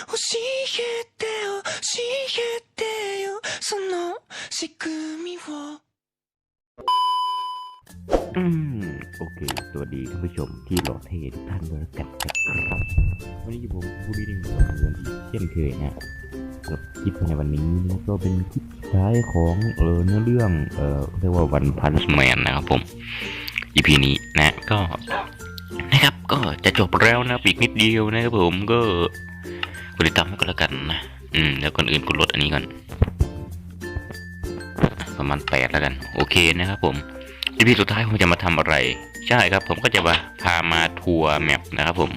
教えて教えてよその仕組みを อืมโอเค สวัสดีท่านผู้ชมที่หล่อเท่ทุกท่านด้วยแล้วกันนะครับวันนี้ผมผู้ดีดีของเรื่องที่เช่นเคยนะกับคลิปในวันนี้นะก็เป็นคลิปสุดท้ายของเออเนื้อเรื่องเออเรียกว่าวันพันแมนนะครับผม EP นี้นะก็นะครับก็จะจบแล้วนะอีกนิดเดียวนะครับผมก็ กดติดตามให้ก็แล้วกันนะ อืม แล้วก่อนอื่นกดลดอันนี้ก่อน ประมาณแปดแล้วกัน โอเคนะครับผมอีพีสุดท้ายผมจะมาทำอะไร ใช่ครับ ผมก็จะมาพามาทัวร์แมปนะครับผม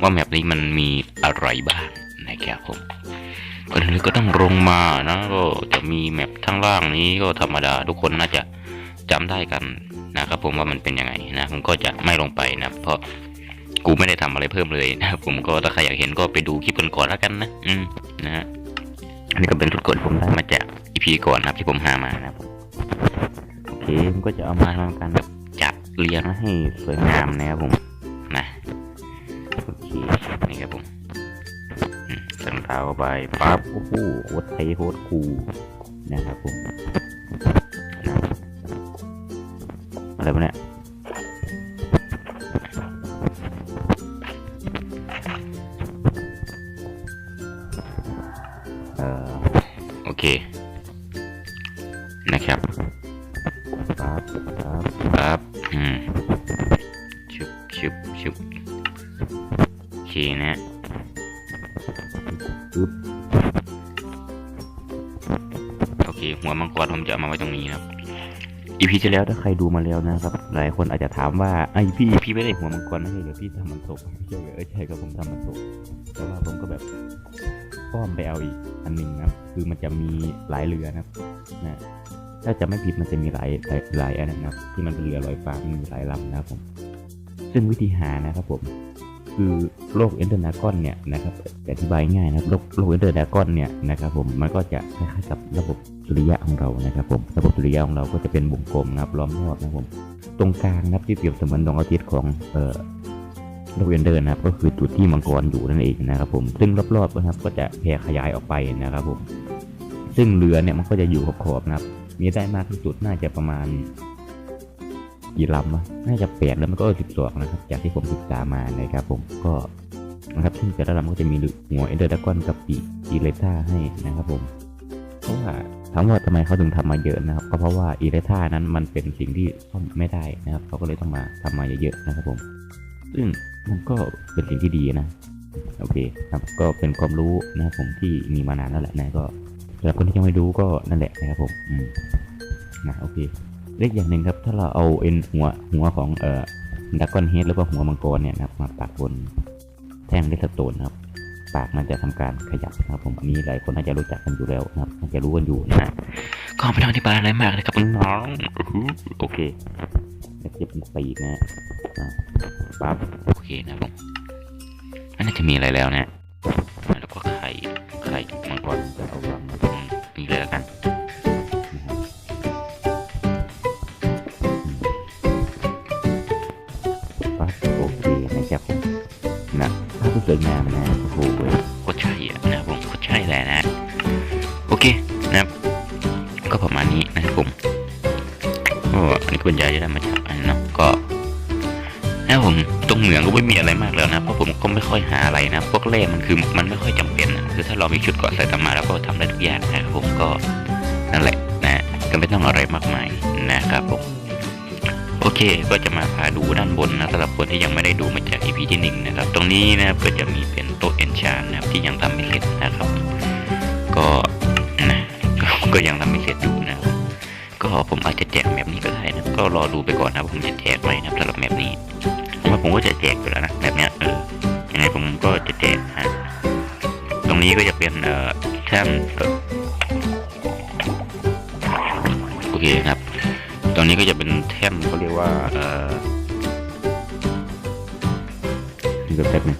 ว่าแมปนี้มันมีอะไรบ้างนะครับผมก่อนอื่นก็ต้องลงมานะก็จะมีแมปทั้งล่างนี้ก็ธรรมดาทุกคนน่าจะจำได้กันนะครับผมว่ามันเป็นยังไงนะ ผมก็จะไม่ลงไปนะเพราะ กูไม่ได้ทำอะไรเพิ่มเลยนะครับผมก็ถ้าใครอยากเห็นก็ไปดูคลิปกันก่อนแล้วกันนะ อืมนะฮะอันนี้ก็เป็นชุดกดผมได้มาจากอีพีก่อนนะครับที่ผมหามานะครับผมโอเคผมก็จะเอามาทำการแบบจัดเรียงให้สวยงามนะครับผมนะโอเคนี่ครับผมอืมใส่รองเท้าเข้าไปปั๊บโอ้โหโคตรเท่โคตรคูลนะครับผมนะอะไรวะเนี่ย ชุบชุบชุบโอเคนะปึ๊บโอเค หัวมังกรผมจะเอามาไว้ตรงนี้นะครับอีพีที่แล้วถ้าใครดูมาแล้วนะครับ หลายคนอาจจะถามว่าไอพี่พี่ไม่ได้หัวมังกรไม่ใช่เหรอพี่ทำมันตกไม่ใช่เหรอเออใช่ครับผมทำมันตกแต่ว่าผมก็แบบป้อมไปเอาอีกอันหนึ่งนะครับคือมันจะมีหลายเรือนะครับนะถ้าจะไม่ผิดมันจะมีหลายหลายหลายอันนะครับที่มันเป็นเรือลอยฟ้ามันมีหลายลำนะครับผม ซึ่งวิธีหานะครับผมคือโลกเอนเตอร์นากอนเนี่ยนะครับอธิบายง่ายนะครับโลกโลกเอนเตอร์นากอนเนี่ยนะครับผมมันก็จะคล้ายๆกับระบบสุริยะของเรานะครับผมระบบสุริยะของเราก็จะเป็นวงกลมนะครับล้อมรอบนะครับผมตรงกลางนะครับที่เปรียบเสมือนดวงอาทิตย์ของเอ่อโลกเอนเตอร์นะครับก็คือจุดที่มังกรอยู่นั่นเองนะครับผมซึ่งรอบๆนะครับก็จะแผ่ขยายออกไปนะครับผมซึ่งเรือเนี่ยมันก็จะอยู่ขอบๆนะครับมีได้มากที่สุดน่าจะประมาณ กี่ลำวะน่าจะแปดแล้วมันก็สิบสองนะครับ จากที่ผมศึกษามานะครับผมก็นะครับซึ่งแต่ละลำก็จะมีหัวเอเดอร์ดากอนกับปีอีเลต้าให้นะครับผมเพราะว่าถามว่าทำไมเขาถึงทำมาเยอะนะครับก็เพราะว่าอีเลต้านั้นมันเป็นสิ่งที่ซ่อมไม่ได้นะครับ เขาก็เลยต้องมาทำมาเยอะๆนะครับผม ซึ่งมันก็เป็นสิ่งที่ดีนะโอเคครับก็เป็นความรู้นะครับผมที่มีมานานแล้วแหละนะก็สำหรับคนที่ยังไม่รู้ก็นั่นแหละนะครับผมอืมนะโอเค เล็กอย่างหนึ่งครับ ถ้าเราเอาเอ็นหัวหัวของเอ่อดักกอนเฮดหรือว่าหัวมังกรเนี่ยนะครับมาปักบนแท่งเลสโตนนะครับปากมันจะทำการขยับนะครับผมอันนี้หลายคนน่าจะรู้จักกันอยู่แล้วนะครับน่าจะรู้กันอยู่นะฮะก็ไม่ต้องอธิบายอะไรมากเลยครับน้องๆอื้อหือโอเคแล้วจะเป็นปีกนะฮะอะปั๊บโอเคนะครับผมอันน่าจะมีอะไรแล้วนะแล้วก็ไข่ไข่มังกรจะเอา นะภาพที่สวยงามนะโอ้โหก็ใช่อะนะผมก็ใช่แหละนะโอเคนะครับก็ประมาณนี้นะครับผมก็อันนี้คุณยายจะได้มาจากอันเนาะก็นะผมตรงเหมืองก็ไม่มีอะไรมากแล้วนะเพราะผมก็ไม่ค่อยหาอะไรนะ พวกเล่มันคือมันไม่ค่อยจำเป็นนะคือถ้าเรามีชุดเกาะใส่ตามมาแล้วก็ทำได้ทุกอย่างนะครับผมก็นั่นแหละนะก็ไม่ต้องอะไรมากมายนะครับผม โอเค ก็จะมาพาดูด้านบนนะสำหรับคนที่ยังไม่ได้ดูมาจาก EP ที่หนึ่งนะครับ ตรงนี้นะครับก็จะมีเป็นโต๊ะเอนชานนะครับที่ยังทำไม่เสร็จนะครับ ก็นะก็ยังทำไม่เสร็จอยู่นะก็ผมอาจจะแจกแมปนี้ก็ได้นะก็รอดูไปก่อนนะผมจะแจกไว้นะสำหรับแมปนี้ผมว่าผมก็จะแจกอยู่แล้วนะแบบเนี้ยเออยังไงผมก็จะแจกฮะตรงนี้ก็จะเป็นเอ่อแท่นโอเคครับ ตรงนี้ก็จะเป็นแท่นเขาเรียกว่าเอ่อนี่ก็แป๊บนึง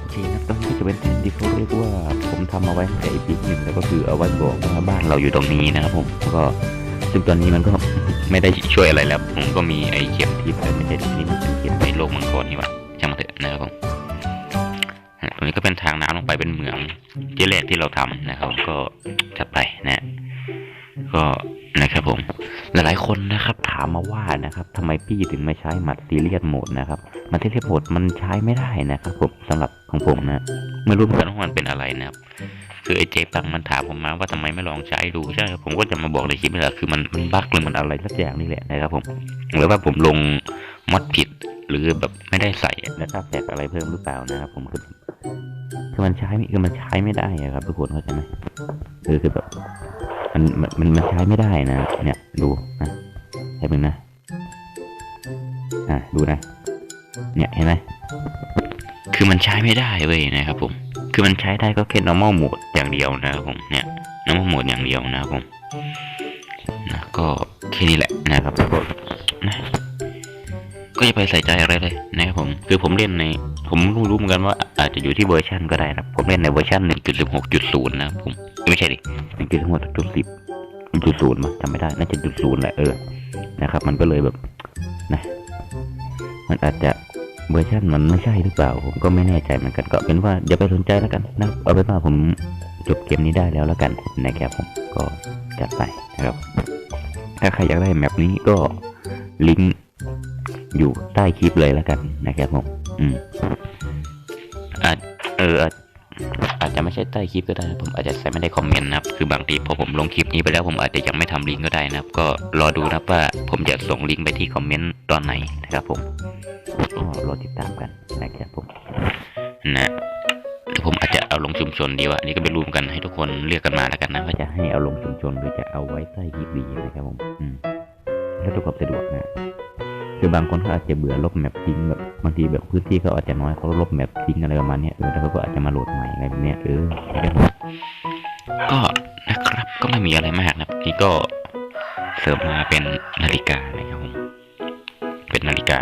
โอเคครับตรงนี้ก็จะเป็นแท่นที่เขาเรียกว่า ผมทำเอาไว้ตั้งแต่ปีหนึ่งแล้วก็คือเอาไว้บอกว่าบ้านเราอยู่ตรงนี้นะครับ ผมก็ซึ่งตอนนี้มันก็ไม่ได้ช่วยอะไรแล้ว ผมก็มีไอ้เข็มทิพย์แต่ไม่ใช่ตรงนี้มันเป็นเข็มในโลกมังกรนี่หว่าช่างมันเถอะนะครับผมตรงนี้ก็เป็นทางน้ำลงไปเป็นเหมืองที่แรกที่เราทำนะครับ ก็จัดไปนะ ก็ นะครับผมหลายๆคนนะครับถามมาว่านะครับทำไมพี่ถึงไม่ใช้หมัดซีเรียสโหมดนะครับมัดซีเรียสโหมดมันใช้ไม่ได้นะครับผมสำหรับของผมนะไม่รู้เหมือนกันว่ามันเป็นอะไรนะครับคือไอ้เจ๊ปังมันถามผมมาว่าทำไมไม่ลองใช้ดูใช่ครับผมก็จะมาบอกในคลิปนี่แหละคือมันมันบั๊กหรือมันอะไรสักอย่างนี่แหละนะครับผมหรือว่าผมลงมอดผิดหรือแบบไม่ได้ใส่นะครับแตกอะไรเพิ่มหรือเปล่านะครับผมคือคือมันใช้ไม่คือมันใช้ไม่ได้อะครับทุกคนเข้าใจไหมคือคือแบบ มันมันมันใช้ไม่ได้นะ เนี่ยดูนะใช่ไหมนะอะดูนะ เนี่ยเห็นไหมคือมันใช้ไม่ได้เว้ยนะครับผม คือมันใช้ได้ก็แค่ normal mode อย่างเดียวนะครับผม เนี่ย normal mode อย่างเดียวนะครับผมนะก็แค่นี้แหละนะครับทุกคนนะก็อย่าไปใส่ใจอะไรเลยนะครับผม คือผมเล่นใน ผมรู้รู้เหมือนกันว่าอาจจะอยู่ที่เวอร์ชันก็ได้นะผมเล่นในเวอร์ชัน1.16.0นะครับผม ไม่ใช่ดิ1.16.10 1.0มาจำไม่ได้ น่าจะจุดศูนย์แหละเออ นะครับ มันก็เลยแบบนะ มันอาจจะเวอร์ชันมันไม่ใช่หรือเปล่า ผมก็ไม่แน่ใจเหมือนกันก็เป็นว่าอย่าไปสนใจแล้วกันนะเอาเป็นว่าผมจบเกมนี้ได้แล้วแล้วกันนะครับผมก็จัดไปนะครับ ถ้าใครอยากได้แมปนี้ก็ลิงก์อยู่ใต้คลิปเลยแล้วกันนะครับผม อืมอาจเออ อาจจะไม่ใช่ใต้คลิปก็ได้นะผมอาจจะใส่ไม่ได้คอมเมนต์นะครับคือบางทีพอผมลงคลิปนี้ไปแล้วผมอาจจะยังไม่ทำลิงก์ก็ได้นะครับ ก็รอดูนะว่าผมจะส่งลิงก์ไปที่คอมเมนต์ตอนไหนนะครับผมก็รอติดตามกันนะครับผมนะผมอาจจะเอาลงชุมชนดีวะนี่ก็ไปรวมกันให้ทุกคนเลือกกันมาแล้วกันนะว่าจะให้เอาลงชุมชนหรือจะเอาไว้ใต้คลิปดีนะครับผมอืมแล้วทุกความสะดวกนะ คือบางคนเขาอาจจะเบื่อลบแมปทิ้งแบบบางทีแบบพื้นที่เขาอาจจะน้อยเขาลบแมปทิ้งอะไรประมาณนี้เออแล้วเขาก็อาจจะมาโหลดใหม่อะไรแบบนี้เออก็นะครับก็ไม่มีอะไรมากนะนี่ก็เสริมมาเป็นนาฬิกานะครับผมเป็นนาฬิกา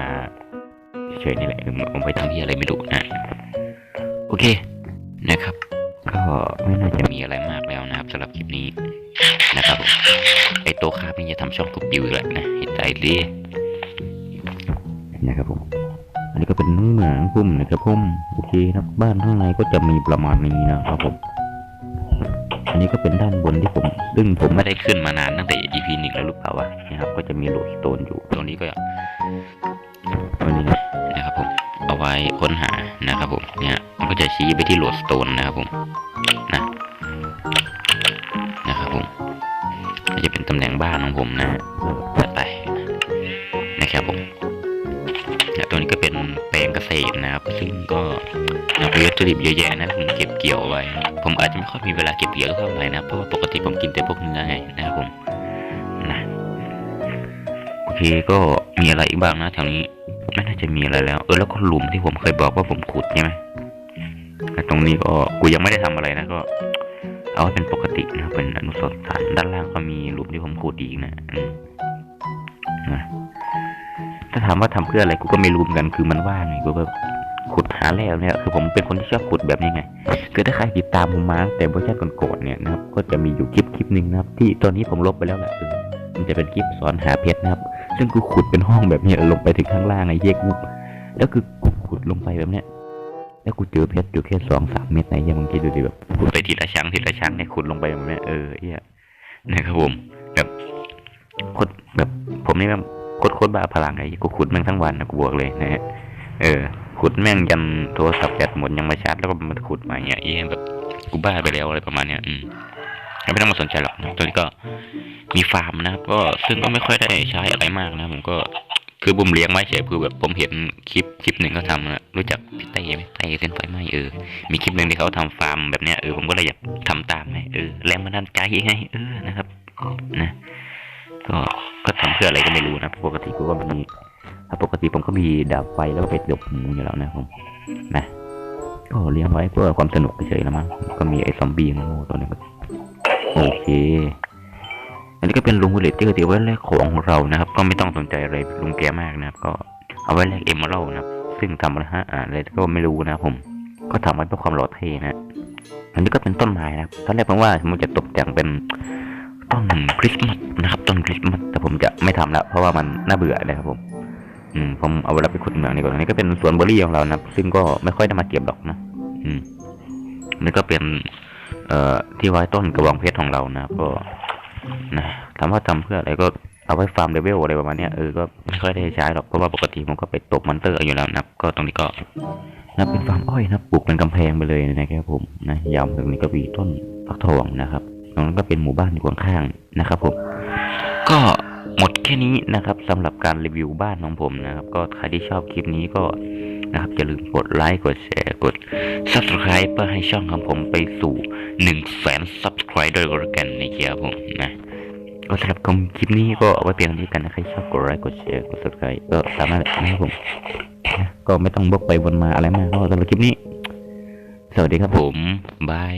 เฉยๆนี่แหละผมไปทำที่อะไรไม่รู้นะโอเคนะครับ ก็ไม่น่าจะมีอะไรมากแล้วนะครับสำหรับคลิปนี้นะครับผมไอโตคาบนี่จะทำช่องทุกปิวอีกแล้วนะเห็นใจดี นะครับผม อันนี้ก็เป็นเหมืองพุ่มนะครับพุ่มโอเคครับบ้านข้างในก็จะมีประมาณนี้นะครับผม อันนี้ก็เป็นด้านบนที่ผมซึ่งผมไม่ได้ขึ้นมานานตั้งแต่ EP หนึ่งแล้วหรือเปล่าวะนะครับ ก็จะมีโหลดสโตนอยู่ ตรงนี้ก็ตรงนี้นะครับผมเอาไว้ค้นหานะครับผมเนี่ยมันก็จะชี้ไปที่โหลดสโตนนะครับผมนะนะครับผมจะเป็นตำแหน่งบ้านของผมนะ ซึ่งก็มีวัตถุดิบเยอะแยะนะผมเก็บเกี่ยวไว้ ผมอาจจะไม่ค่อยมีเวลาเก็บเกี่ยวเท่าไหร่นะเพราะว่าปกติผมกินแต่พวกเนื้อไงนะครับผมนะโอเคก็มีอะไรอีกบ้างนะแถวนี้ไม่น่าจะมีอะไรแล้ว เออแล้วก็หลุมที่ผมเคยบอกว่าผมขุดใช่ไหมแต่ตรงนี้ก็กูยังไม่ได้ทำอะไรนะก็ เอาเป็นปกตินะเป็นอนุสรณ์สานด้านล่างก็มีหลุมที่ผมขุดอีกนะนะถ้าถามว่าทำเพื่ออะไรกูก็ไม่รู้เหมือนกันคือมันว่างไงกูแบบ ขุดหาแล้วเนี่ยคือผมเป็นคนที่ชอบขุดแบบนี้ไง คือถ้าใครติดตามผมมังแต่เวอร์ชันก่อนๆเนี่ยนะครับ ก็จะมีอยู่คลิปคลิปหนึ่งนะครับ ที่ตอนนี้ผมลบไปแล้วแหละเออมันจะเป็นคลิปสอนหาเพชรนะครับ ซึ่งกูขุดเป็นห้องแบบนี้ลงไปถึงข้างล่างไอ้เหี้ยกูแล้วคือกูขุดลงไปแบบเนี้ย แล้วกูเจอเพชรอยู่แค่สองสามเม็ดไหนยังมึงคิดดูดิแบบขุดไปทีละชั้งทีละชั้งเนี่ยขุดลงไปแบบเนี้ยเออเหี้ยนะครับผมแบบขุดแบบผมนี่แบบโคตรโคตรบ้าพลังไอ้กูขุดแม่งทั้งวันนะกูบอกเลยนะฮะเออ ขุดแม่งยันโทรศัพท์แบตหมดยังไม่ชาร์จแล้วก็มาขุดใหม่เนี่ยเอี้ยแบบกูบ้าไปแล้วอะไรประมาณเนี้ยอืมไม่ต้องมาสนใจหรอกนะตัวนี้ก็มีฟาร์มนะครับก็ซึ่งก็ไม่ค่อยได้ใช้อะไรมากนะ ผมก็คือบุมเลี้ยงไว้เฉยคือแบบผมเห็นคลิปคลิปหนึ่งเขาทำนะรู้จักพี่เต้ไหมเต้เส้นไฟไหมเออมีคลิปหนึ่งที่เขาทำฟาร์มแบบเนี้ยเออผมก็เลยอยากทำตามไงเออแรงบันดาลใจไงเออนะครับนะก็ก็ทำเพื่ออะไรก็ไม่รู้นะปกติกูก็มี ปกติผมก็มีดาบไฟแล้วก็ไปดบหมูอยู่แล้วนะผมนะก็เลี้ยงไว้เพื่อความสนุกเฉยๆแล้วมั้งก็มีไอ้ซอมบี้โง่ตัวนี้ก็โอเค อันนี้ก็เป็นลุงบุลเลตที่ก็ถือว่าแลกของของเรานะครับ ก็ไม่ต้องสนใจอะไรลุงแกมากนะครับ ก็เอาไว้แลกเอมเมอรัลนะครับ ซึ่งทำอะไรฮะอ่าอะไรก็ไม่รู้นะผม ก็ทำไว้เพื่อความหล่อเท่นะอันนี้ก็เป็นต้นไม้นะครับตอนแรกผมว่าผมจะตกแต่งเป็นต้นคริสต์มาสนะครับต้นคริสต์มาสแต่ผมจะไม่ทำแล้วเพราะว่ามันน่าเบื่อนะครับผม อืมผมเอาเวลาไปขุดเหมืองดีกว่าอันนี้ก็เป็นสวนเบอร์รี่ของเรานะครับซึ่งก็ไม่ค่อยได้มาเก็บหรอกนะอืมนี่ก็เป็น เอ่อที่ไว้ต้นกระบองเพชรของเรานะก็นะถามว่าทำเพื่ออะไรก็เอาไว้ฟาร์มเลเวลอะไรประมาณนี้เออก็ไม่ค่อยได้ใช้หรอกเพราะว่าปกติผมก็ไปตกมอนเตอร์อยู่แล้วนะก็ตรงนี้ก็นะเป็นฟาร์มอ้อยนะปลูกเป็นกำแพงไปเลยนะครับผมนะยาวตรงนี้ก็มีต้นฟักทองนะครับตรงนั้นก็เป็นหมู่บ้านอยู่ข้างๆนะครับผมก็ หมดแค่นี้นะครับสำหรับการรีวิวบ้านของผมนะครับ ก็ใครที่ชอบคลิปนี้ก็นะครับอย่าลืมกดไลค์กดแชร์กด subscribe เพื่อให้ช่องของผมไปสู่1นึ่งแสน subscribe ด้วยกันนะครับผมนะก็สำหรับคลิปนี้ก็เอาไว้เพียงเท่านี้กันนะใครชอบกดไลค์กดแชร์กด subscribe ก็ตามนั้นแหละนะครับผมนะก็ไม่ต้องบกไปวนมาอะไรมากก็สำหรับคลิปนี้ สวัสดีครับผมบาย